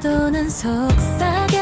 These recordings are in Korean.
파도는 속삭여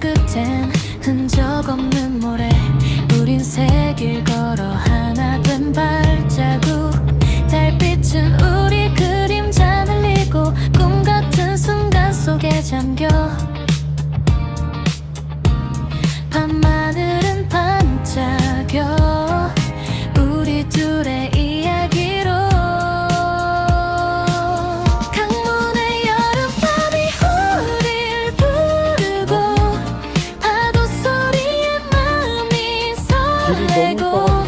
끝엔 흔적 없는 모래. 우린 새길 걸어 하나 된 발자국. 달빛은 우리 그림자 늘리고 꿈 같은 순간 속에 잠겨. 밤만 우리너 무.